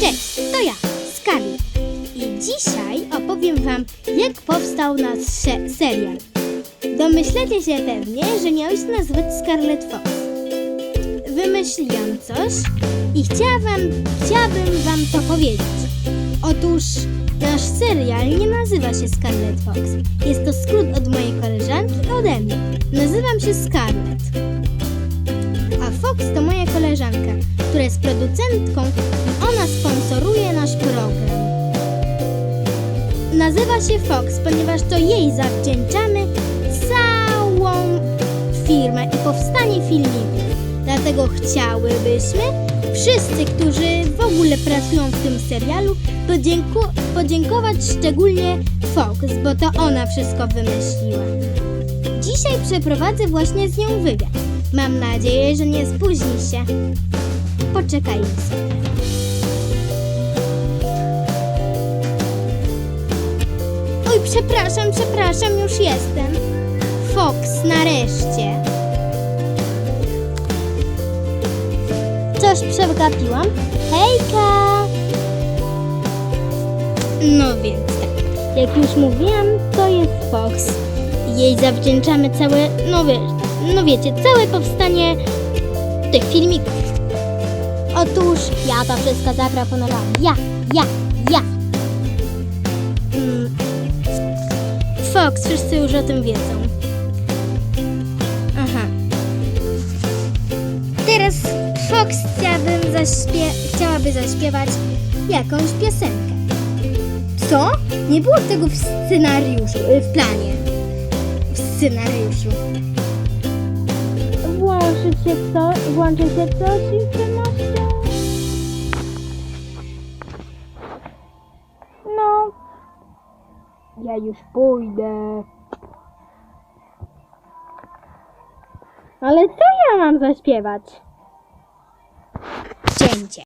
Cześć, to ja, Scarlett. I dzisiaj opowiem Wam, jak powstał nasz se- serial. Domyślacie się pewnie, że miał się nazywać Scarlet Fox. Wymyśliłam coś i chciałabym, chciałabym Wam to powiedzieć. Otóż nasz serial nie nazywa się Scarlet Fox. Jest to skrót od mojej koleżanki ode mnie. Nazywam się Scarlett. A Fox to moja koleżanka, która jest producentką Nazywa się Fox, ponieważ to jej zawdzięczamy całą firmę i powstanie filmików. Dlatego chciałybyśmy wszyscy, którzy w ogóle pracują w tym serialu, podzięku- podziękować szczególnie Fox, bo to ona wszystko wymyśliła. Dzisiaj przeprowadzę właśnie z nią wywiad. Mam nadzieję, że nie spóźni się. Poczekajmy sobie. Przepraszam, przepraszam, już jestem. Fox, nareszcie. Coś przegapiłam? Hejka! No więc tak, jak już mówiłam, to jest Fox. Jej zawdzięczamy całe, no, wie, no wiecie, całe powstanie tych filmików. Otóż ja to wszystko zaproponowałam. Ja, ja, ja. Fox, wszyscy już o tym wiedzą. Aha. Teraz Fox chciałabym zaśpie- chciałaby zaśpiewać jakąś piosenkę. Co? Nie było tego w scenariuszu, y, w planie. W scenariuszu. Włączy się co? Włączy się coś i. No. Ja już pójdę. Ale co ja mam zaśpiewać? Cięcie.